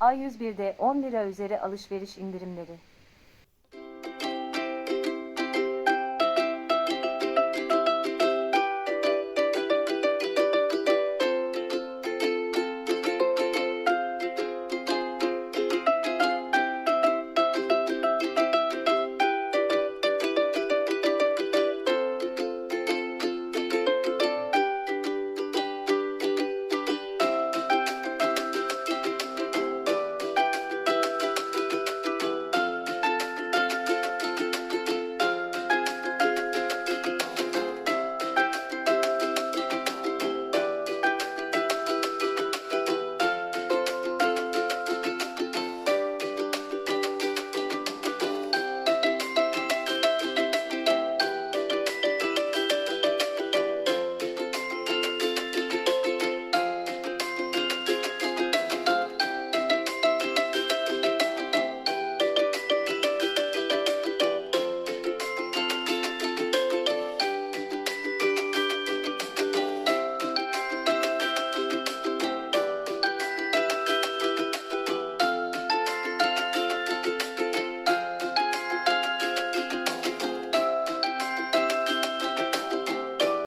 A101'de 10 lira üzeri alışveriş indirimleri.